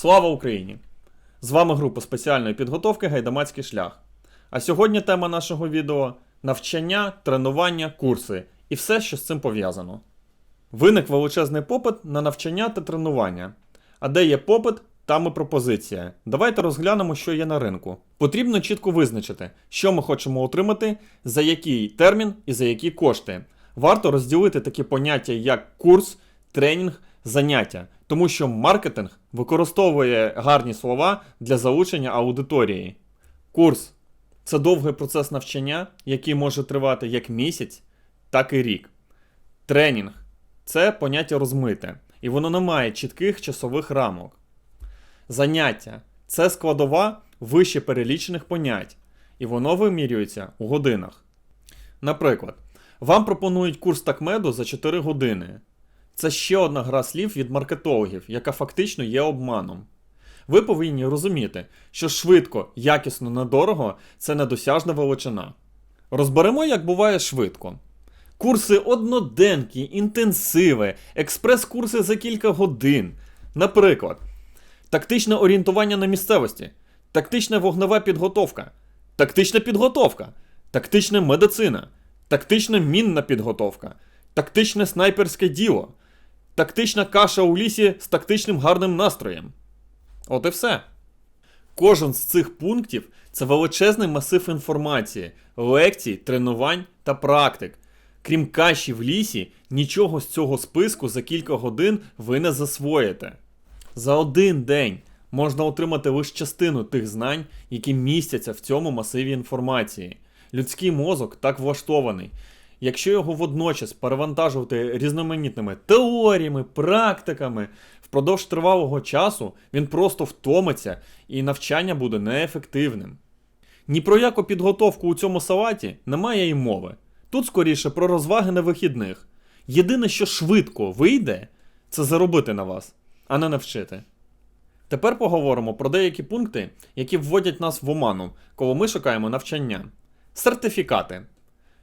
Слава Україні! З вами група спеціальної підготовки Гайдамацький шлях. А сьогодні тема нашого відео навчання, тренування, курси і все, що з цим пов'язано. Виник величезний попит на навчання та тренування. А де є попит, там і пропозиція. Давайте розглянемо, що є на ринку. Потрібно чітко визначити, що ми хочемо отримати, за який термін і за які кошти. Варто розділити такі поняття, як курс, тренінг, заняття, тому що маркетинг використовує гарні слова для залучення аудиторії. Курс це довгий процес навчання, який може тривати як місяць, так і рік. Тренінг це поняття розмите, і воно не має чітких часових рамок. Заняття це складова вище перелічених понять, і воно вимірюється у годинах. Наприклад, вам пропонують курс такмеду за 4 години. Це ще одна гра слів від маркетологів, яка фактично є обманом. Ви повинні розуміти, що швидко, якісно, недорого це недосяжна величина. Розберемо, як буває швидко. Курси одноденки, інтенсиви, експрес-курси за кілька годин. Наприклад, тактичне орієнтування на місцевості, тактична вогнева підготовка, тактична підготовка, тактична медицина, тактична мінна підготовка, тактичне снайперське діло, тактична каша у лісі з тактичним гарним настроєм. От і все. Кожен з цих пунктів це величезний масив інформації, лекцій, тренувань та практик. Крім каші в лісі, нічого з цього списку за кілька годин ви не засвоїте. За один день можна отримати лише частину тих знань, які містяться в цьому масиві інформації. Людський мозок так влаштований. Якщо його водночас перевантажувати різноманітними теоріями, практиками, впродовж тривалого часу він просто втомиться і навчання буде неефективним. Ні про яку підготовку у цьому салаті немає і мови. Тут скоріше про розваги на вихідних. Єдине, що швидко вийде, це заробити на вас, а не навчити. Тепер поговоримо про деякі пункти, які вводять нас в оману, коли ми шукаємо навчання. Сертифікати.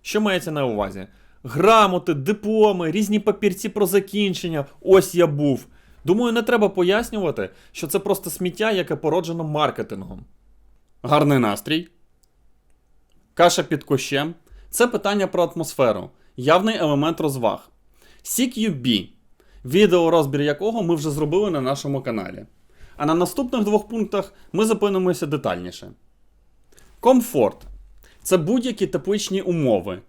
Що мається на увазі? Грамоти, дипломи, різні папірці про закінчення. Ось я був. Думаю, не треба пояснювати, що це просто сміття, яке породжено маркетингом. Гарний настрій. Каша під кущем. Це питання про атмосферу, явний елемент розваг. CQB, відеорозбір якого ми вже зробили на нашому каналі. А на наступних двох пунктах ми зупинимося детальніше. Комфорт це будь-які тепличні умови.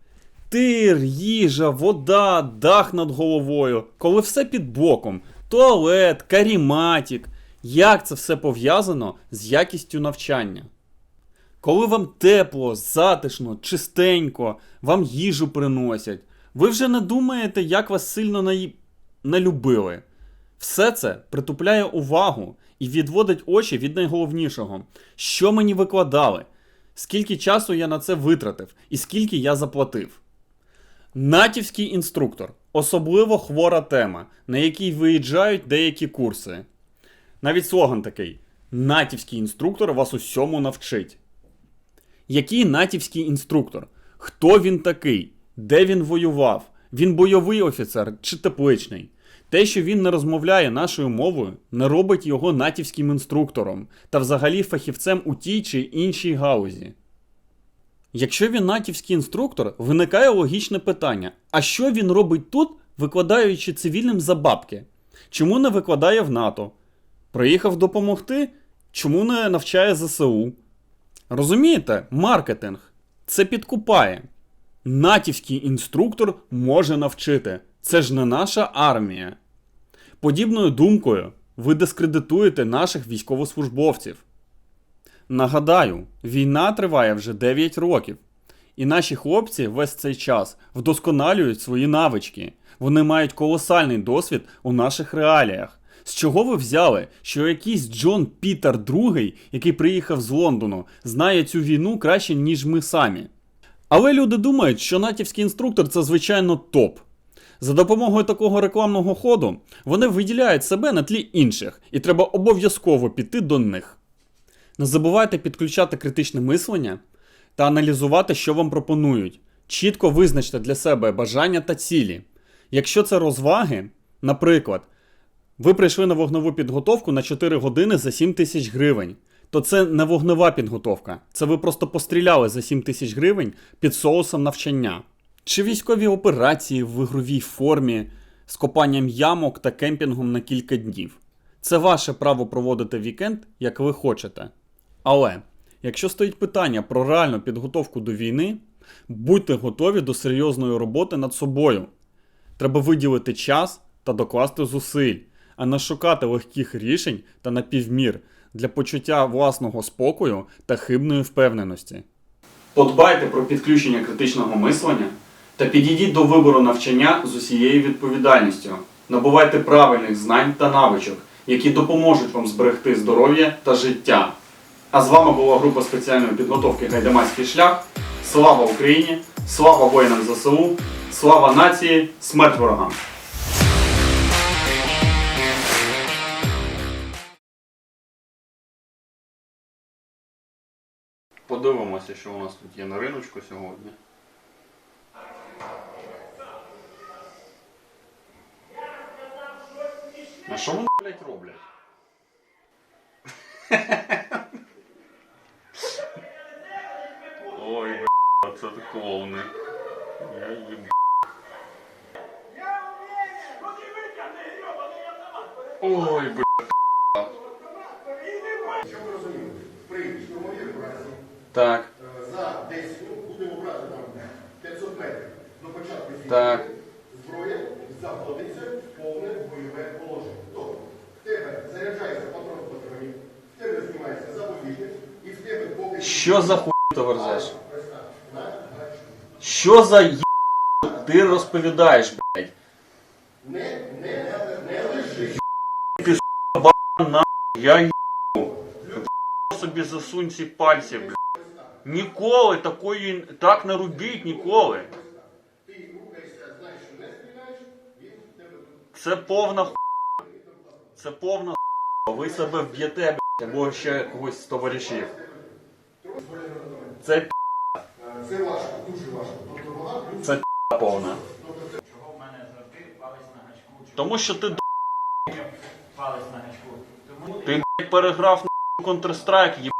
Тир, їжа, вода, дах над головою, коли все під боком, туалет, каріматік. Як це все пов'язано з якістю навчання? Коли вам тепло, затишно, чистенько, вам їжу приносять, ви вже не думаєте, як вас сильно наї... налюбили. Все це притупляє увагу і відводить очі від найголовнішого, що мені викладали, скільки часу я на це витратив і скільки я заплатив. Натівський інструктор особливо хвора тема, на якій виїжджають деякі курси. Навіть слоган такий: Натівський інструктор вас усьому навчить. Який натівський інструктор? Хто він такий? Де він воював? Він бойовий офіцер чи тепличний? Те, що він не розмовляє нашою мовою, не робить його натівським інструктором та взагалі фахівцем у тій чи іншій гаузі. Якщо він натівський інструктор, виникає логічне питання: а що він робить тут, викладаючи цивільним за бабки? Чому не викладає в НАТО? Приїхав допомогти? Чому не навчає ЗСУ? Розумієте, маркетинг це підкупає. Натівський інструктор може навчити. Це ж не наша армія. Подібною думкою ви дискредитуєте наших військовослужбовців. Нагадаю, війна триває вже 9 років, і наші хлопці весь цей час вдосконалюють свої навички. Вони мають колосальний досвід у наших реаліях. З чого ви взяли, що якийсь Джон Пітер II, який приїхав з Лондону, знає цю війну краще, ніж ми самі? Але люди думають, що натівський інструктор це звичайно топ. За допомогою такого рекламного ходу вони виділяють себе на тлі інших, і треба обов'язково піти до них. Не забувайте підключати критичне мислення та аналізувати, що вам пропонують. Чітко визначте для себе бажання та цілі. Якщо це розваги, наприклад, Ви прийшли на вогневу підготовку на 4 години за 7 тисяч гривень. То це не вогнева підготовка. Це ви просто постріляли за 7 тисяч гривень під соусом навчання. Чи військові операції в ігровій формі з копанням ямок та кемпінгом на кілька днів. Це ваше право проводити вікенд, як ви хочете. Але якщо стоїть питання про реальну підготовку до війни, будьте готові до серйозної роботи над собою. Треба виділити час та докласти зусиль, а не шукати легких рішень та напівмір для почуття власного спокою та хибної впевненості. Подбайте про підключення критичного мислення та підійдіть до вибору навчання з усією відповідальністю. Набувайте правильних знань та навичок, які допоможуть вам зберегти здоров'я та життя. А з вами була група спеціальної підготовки Гайдамацький шлях. Слава Україні! Слава воїнам ЗСУ! Слава нації! Смерть ворогам! Подивимося, що у нас тут є на риночку сьогодні. А що вони, блядь, роблять? Ой, блядь, це клоуни. Я їм. Ой, блядь. Щоб ви розуміли, при штурмовій операції Так, е, за десь, ну, будемо брати там 500 метрів до початку фільму, Так. зброя знаходиться Що за хуй ти верзеш? Що за є ти розповідаєш, блядь? Не лежи. На, я їбу. собі засунь ці пальці, блядь. Ніколи такої, так не робіть ніколи. Ти. Це повна ху... Це повна ху... Ви себе вб'єте, блядь, або ще когось з товаришів. Це Це важко, дуже важко. Тобто плюс це пі***, повна. Чого в мене завжди палець на гачку? Тому що ти, д***, палець на гачку? Тому ти переграв на Counter-Strike.